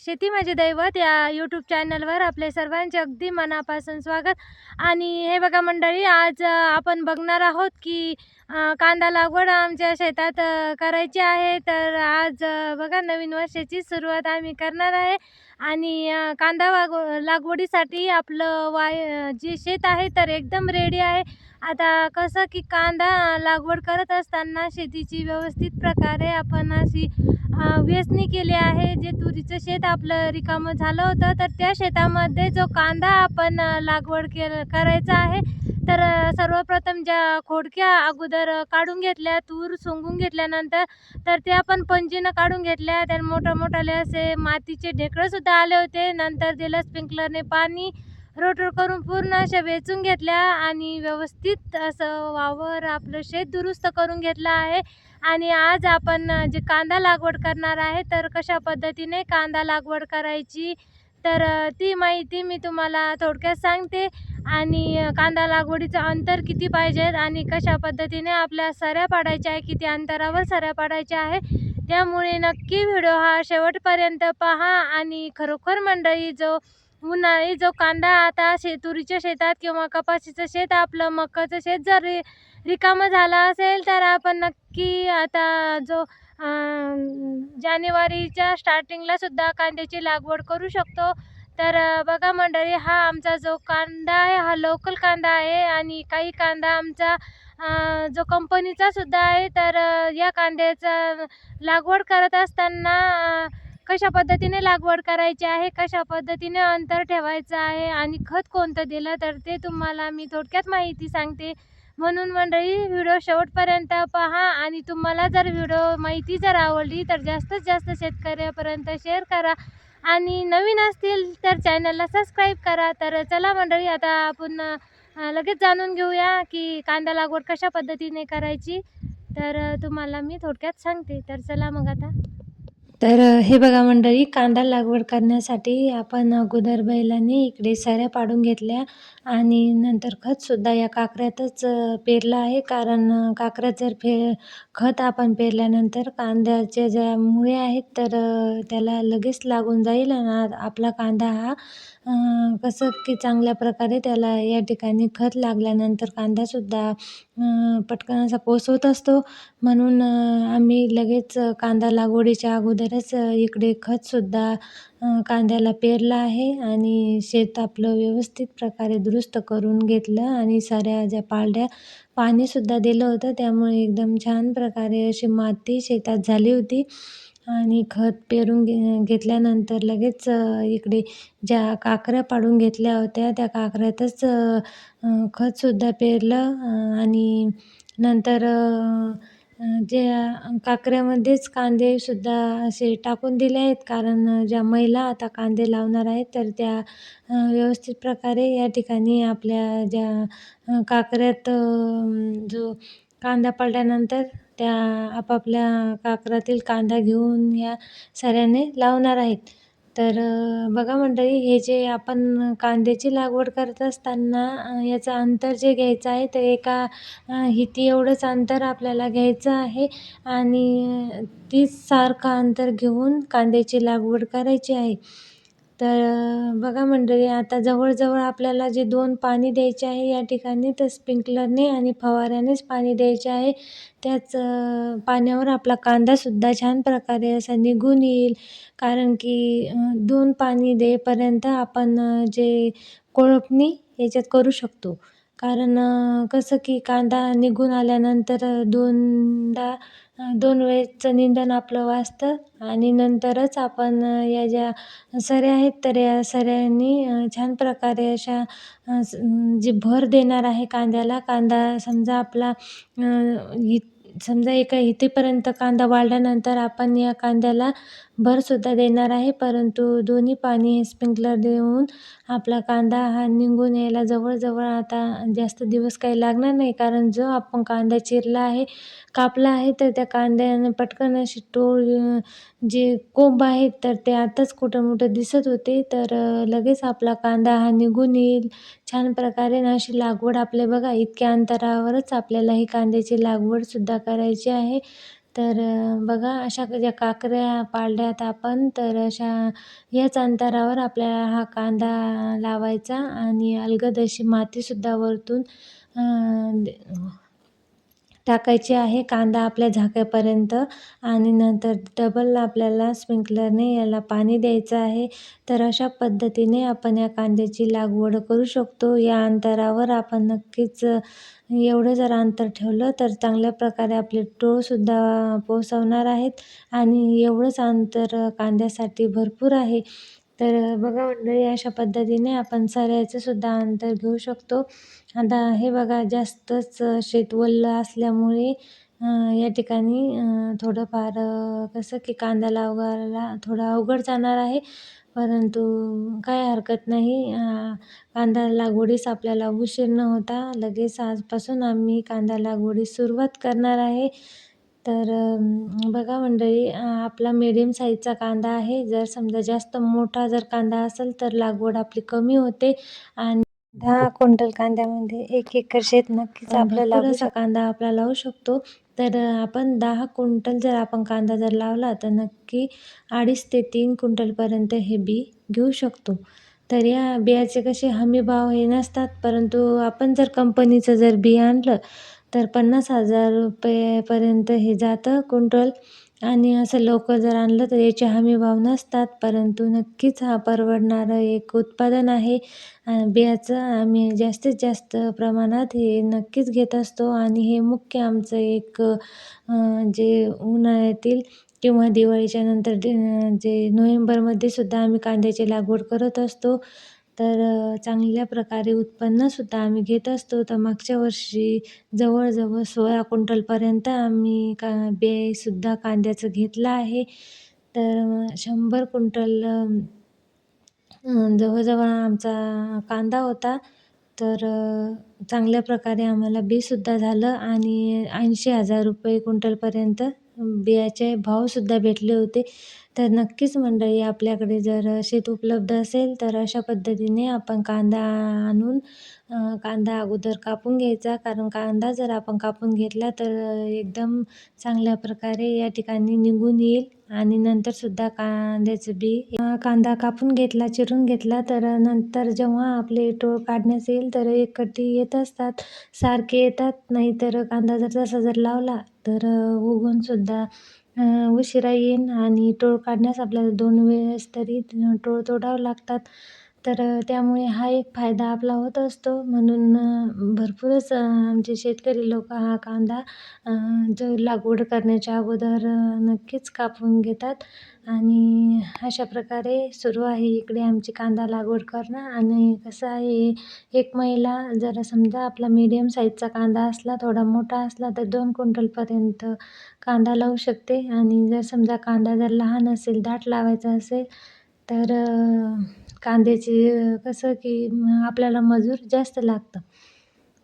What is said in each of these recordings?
शेती माझे दैवत या यूट्यूब चॅनलवर आपले सर्वांचे अगदी मनापासून स्वागत. आणि हे बघा मंडळी आज आपण बघणार आहोत की कांदा लागवड आमच्या शेतात करायची आहे. तर आज बघा नवीन वर्षाची सुरुवात आम्ही करणार आहे. आणि कांदा वाग लागवडीसाठी आपलं वाय जे शेत आहे तर एकदम रेडी आहे. आता कसं की कांदा लागवड करत असताना शेतीची व्यवस्थित प्रकारे आपण अशी वेचणी केली आहे. जे तुरीचं शेत आपलं रिकामं झालं होतं तर त्या शेतामध्ये जो कांदा आपण लागवड केलं करायचा आहे तर सर्वप्रथम ज्या खोडक्या अगोदर काढून घेतल्या तूर सोंगून घेतल्यानंतर तर त्या आपण पंजीनं काढून घेतल्या. त्या मोठ्या मोठाले असे मातीचे ढेकळंसुद्धा आले होते. नंतर दिलं स्प्रिंकलरने पाणी रोटर करून पूर्ण अशा वेचून घेतल्या आणि व्यवस्थित असं वावर आपलं शेत दुरुस्त करून घेतलं आहे. आणि आज आपण जे कांदा लागवड करणार आहे तर कशा पद्धतीने कांदा लागवड करायची तर ती माहिती मी तुम्हाला थोडक्यात सांगते. आणि कांदा लागवडीचं अंतर किती पाहिजेत आणि कशा पद्धतीने आपल्या सऱ्या पाडायच्या आहे किती अंतरावर सऱ्या पाडायच्या आहे त्यामुळे नक्की व्हिडिओ हा शेवटपर्यंत पहा. आणि खरोखर मंडळी जो उन्हाळी जो कांदा आता शे तुरीच्या शेतात किंवा कपाशीचं शेत आपलं मकाचं शेत जर रि रिकामं झालं असेल तर आपण नक्की आता जो जानेवारीच्या स्टार्टिंगला सुद्धा कांद्याची लागवड करू शकतो. तर बघा मंडळी हा आमचा जो कांदा आहे हा लोकल कांदा आहे आणि काही कांदा आमचा जो कंपनीचा सुद्धा आहे. तर या कांद्याचा लागवड करत असताना कशा पद्धतीने लागवड करायची आहे कशा पद्धतीने अंतर ठेवायचं आहे आणि खत कोणतं दिलं तर ते तुम्हाला मी थोडक्यात माहिती सांगते. म्हणून मंडळी व्हिडिओ शेवटपर्यंत पहा आणि तुम्हाला जर व्हिडिओ माहिती जर आवडली तर जास्तीत जास्त शेतकऱ्यापर्यंत शेअर करा आणि नवीन असतील तर चॅनलला सबस्क्राईब करा. तर चला मंडळी आता आपण लगेच जाणून घेऊया की कांदा लागवड कशा पद्धतीने करायची. तर तुम्हाला मी थोडक्यात सांगते. तर चला मग आता. तर हे बघा मंडळी कांदा लागवड करण्यासाठी आपण अगोदर बैलांनी इकडे साऱ्या पाडून घेतल्या आणि नंतर खतसुद्धा या काकऱ्यातच पेरलं आहे. कारण काकऱ्यात जर फे खत आपण पेरल्यानंतर कांद्याच्या ज्या मुळे आहेत तर त्याला लगेच लागून जाईल आणि आपला कांदा हा कसं की चांगल्या प्रकारे त्याला या ठिकाणी खत लागल्यानंतर कांदासुद्धा पटकन असा पोचवत असतो. म्हणून आम्ही लगेच कांदा लागवडीच्या अगोदरच इकडे खतसुद्धा कांद्याला पेरलं आहे. आणि शेत आपलं व्यवस्थित प्रकारे दुरुस्त करून घेतलं आणि साऱ्या ज्या पारड्या पाणीसुद्धा दिलं होतं. त्यामुळे एकदम छान प्रकारे अशी माती शेतात झाली होती. आणि खत पेरून घे घेतल्यानंतर लगेच इकडे ज्या काकऱ्या पाडून घेतल्या होत्या त्या काकऱ्यातच खतसुद्धा पेरलं आणि नंतर ज्या काकऱ्यामध्येच कांदेसुद्धा असे टाकून दिले आहेत. कारण ज्या महिला आता कांदे लावणार आहेत तर त्या व्यवस्थित प्रकारे या ठिकाणी आपल्या ज्या काकऱ्यात जो कांदा पडल्यानंतर त्या आपापल्या काकरातील कांदा घेऊन या साऱ्याने लावणार आहेत. तर बघा मंडळी हे जे आपण कांद्याची लागवड करत असताना याचं अंतर जे घ्यायचं आहे ते एका हिती एवढंच अंतर आपल्याला घ्यायचं आहे आणि तीच सारखं अंतर घेऊन कांद्याची लागवड करायची आहे. तर बघा मंडळी आता जवळजवळ आपल्याला जे दोन पाणी द्यायचे आहे या ठिकाणी तर स्प्रिंकलरने आणि फवाऱ्यानेच पाणी द्यायचे आहे. त्याच पाण्यावर आपला कांदासुद्धा छान प्रकारे असा निघून येईल. कारण की दोन पाणी देईपर्यंत आपण जे कोळपणी याच्यात करू शकतो. कारण कसं की कांदा निघून आल्यानंतर दोनदा दोन वेळचं निंदण आपलं वाचतं आणि नंतरच आपण या ज्या सऱ्या आहेत तर या सऱ्यांनी छान प्रकारे अशा जी भर देणार आहे कांद्याला कांदा समजा आपला हि समजा एका हिथेपर्यंत कांदा वाढल्यानंतर आपण या कांद्याला भरसुद्धा देणार आहे परंतु दोन्ही पाणी हे स्प्रिंकलर देऊन आपला कांदा हा निघून यायला जवळजवळ आता जास्त दिवस काही लागणार नाही. कारण जो आपण कांदा चिरला आहे कापला आहे तर त्या कांद्यानं पटकन अशी टोळ जे कोंब आहेत तर ते आताच कुठं मोठं दिसत होते. तर लगेच आपला कांदा हा निघून येईल. छान प्रकारे ना अशी लागवड आपल्या बघा इतक्या अंतरावरच आपल्याला ही कांद्याची लागवडसुद्धा करायची आहे. तर बघा अशा ज्या काकऱ्या पाळल्यात आपण तर अशा याच अंतरावर आपल्याला हा कांदा लावायचा आणि अलगद अशी मातीसुद्धा वरतून दे- टाकायची आहे. कांदा आपल्या झाक्यापर्यंत आणि नंतर डबल आपल्याला स्प्रिंकलरने याला पाणी द्यायचं आहे. तर अशा पद्धतीने आपण या कांद्याची लागवड करू शकतो. या अंतरावर आपण नक्कीच एवढं जर अंतर ठेवलं तर चांगल्या प्रकारे आपले टोळसुद्धा पोसवणार आहेत. आणि एवढंच अंतर कांद्यासाठी भरपूर आहे. तर बघा मंडळी अशा पद्धतीने आपण सऱ्याचंसुद्धा अंतर घेऊ शकतो. आता हे बघा जास्तच शेत ओलं असल्यामुळे या ठिकाणी थोडंफार कसं की कांदा लावायला थोडा अवघड जाणार आहे. परंतु काय हरकत नाही कांदा लागवडीस आपल्याला उशीर न होता लगेच आजपासून आम्ही कांदा लागवडीस सुरुवात करणार आहे. तर बघा मंडळी आपला मीडियम साईजचा कांदा आहे. जर समजा जास्त मोठा जर कांदा असेल तर लागवड आपली कमी होते. आणि दहा क्विंटल कांद्यामध्ये एक एकर शेत नक्कीच आपला लागू कांदा आपला लावू शकतो. तर आपण दहा क्विंटल जर आपण कांदा जर लावला तर नक्की अडीच ते तीन क्विंटलपर्यंत हे बी घेऊ शकतो. तर या बियाचे कसे हमी भाव हे नसतात परंतु आपण जर कंपनीचं जर बी आणलं तर पन्नास हजार रुपयेपर्यंत हे जातं कुंटल. आणि असं लवकर जर आणलं तर याचे हमी भाव नसतात परंतु नक्कीच हा परवडणारं एक उत्पादन आहे. बियाचं आम्ही जास्तीत जास्त प्रमाणात हे नक्कीच घेत असतो. आणि हे मुख्य आमचं एक जे उन्हाळ्यातील किंवा दिवाळीच्या नंतर जे नोव्हेंबरमध्ये सुद्धा आम्ही कांद्याची लागवड करत असतो. तर चांगल्या प्रकारे उत्पन्नसुद्धा आम्ही घेत असतो. तर मागच्या वर्षी जवळजवळ सोळा क्विंटलपर्यंत आम्ही का बेसुद्धा कांद्याचं घेतलं आहे. तर शंभर क्विंटल जवळजवळ आमचा कांदा होता. तर चांगल्या प्रकारे आम्हाला बेसुद्धा झालं आणि ऐंशी हजार रुपये क्विंटलपर्यंत बियाचे भावसुद्धा भेटले होते. तर नक्कीच मंडळी आपल्याकडे जर शेत उपलब्ध असेल तर अशा पद्धतीने आपण कांदा आणून कांदा अगोदर कापून घ्यायचा. कारण कांदा जर आपण कापून घेतला तर एकदम चांगल्या प्रकारे या ठिकाणी निघून येईल. आणि नंतरसुद्धा कांद्याचं बी. कांदा कापून घेतला चिरून घेतला तर नंतर जेव्हा आपले टोळ काढण्यास येईल तर एक कट्टी येत असतात. सारखे येतात नाहीतर कांदा जर तसा जर लावला तर उगवूनसुद्धा उशिरा येईन. आणि टोळ काढण्यास आपल्याला दोन वेळेस तरी टोळ तोडावं लागतात. तर त्यामुळे हा एक फायदा आपला होत असतो. म्हणून भरपूरच आमचे शेतकरी लोक हा कांदा जो लागवड करण्याच्या अगोदर नक्कीच कापून घेतात. आणि अशा प्रकारे सुरू आहे इकडे आमची कांदा लागवड करणं. आणि कसं आहे एक महिला जर समजा आपला मीडियम साईजचा कांदा असला थोडा मोठा असला तर दोन क्विंटलपर्यंत कांदा लावू शकते. आणि जर समजा कांदा जर लहान असेल दाट लावायचा असेल तर कांद्याचे कांद्याची कसं की आपल्याला मजूर जास्त लागतं.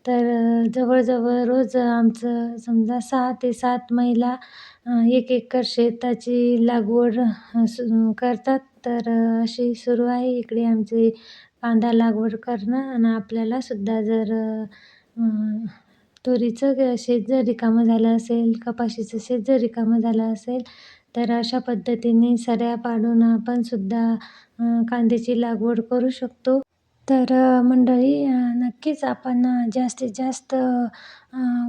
तर जवळजवळ रोज आमचं समजा सहा ते सात महिला एक एकर शेताची लागवड सु करतात. तर अशी सुरू आहे. इकडे आमची कांदा लागवड करणं आणि आपल्यालासुद्धा जर तुरीचं शेत जर रिकामं झालं असेल कपाशीचं शेत जर रिकामं झालं असेल तर अशा पद्धतीने सऱ्या पाडून आपण सुद्धा कांद्याची लागवड करू शकतो. तर मंडळी नक्कीच आपण जास्तीत जास्त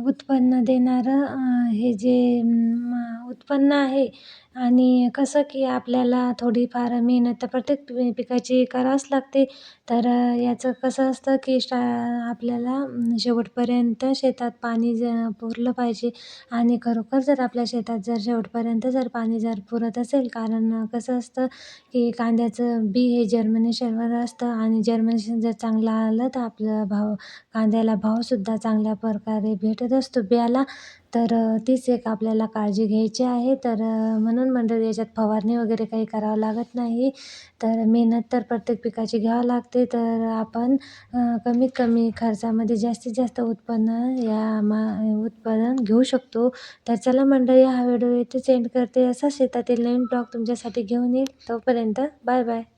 उत्पन्न देणारं हे जे उत्पन्न आहे आणि कसं की आपल्याला थोडीफार मेहनत तर प्रत्येक पिकाची करावीच लागते. तर याचं कसं असतं की स्टा आपल्याला शेवटपर्यंत शेतात पाणी ज पुरलं पाहिजे. आणि खरोखर जर आपल्या शेतात जर शेवटपर्यंत जर पाणी जर पुरत असेल कारण कसं असतं की कांद्याचं बी हे जर्मनेशनवर असतं आणि जर्मनेशन जर चांगलं आलं तर आपलं भाव कांद्याला भावसुद्धा चांगल्या प्रकारे भेटत असतो. बियाला तर तीच एक आपल्याला काळजी घ्यायची आहे. तर म्हणून म्हणून मंडळी याच्यात फवारणी वगैरे काही करावं लागत नाही. तर मेहनत तर प्रत्येक पिकाची घ्यावं लागते. तर आपण कमीत कमी खर्चामध्ये जास्तीत जास्त उत्पन्न या मा उत्पादन घेऊ शकतो. तर चला मंडळी हा व्हिडिओ इथेच एंड करते. असा शेतातील नवीन ब्लॉग तुमच्यासाठी घेऊन येईल. तोपर्यंत बाय बाय.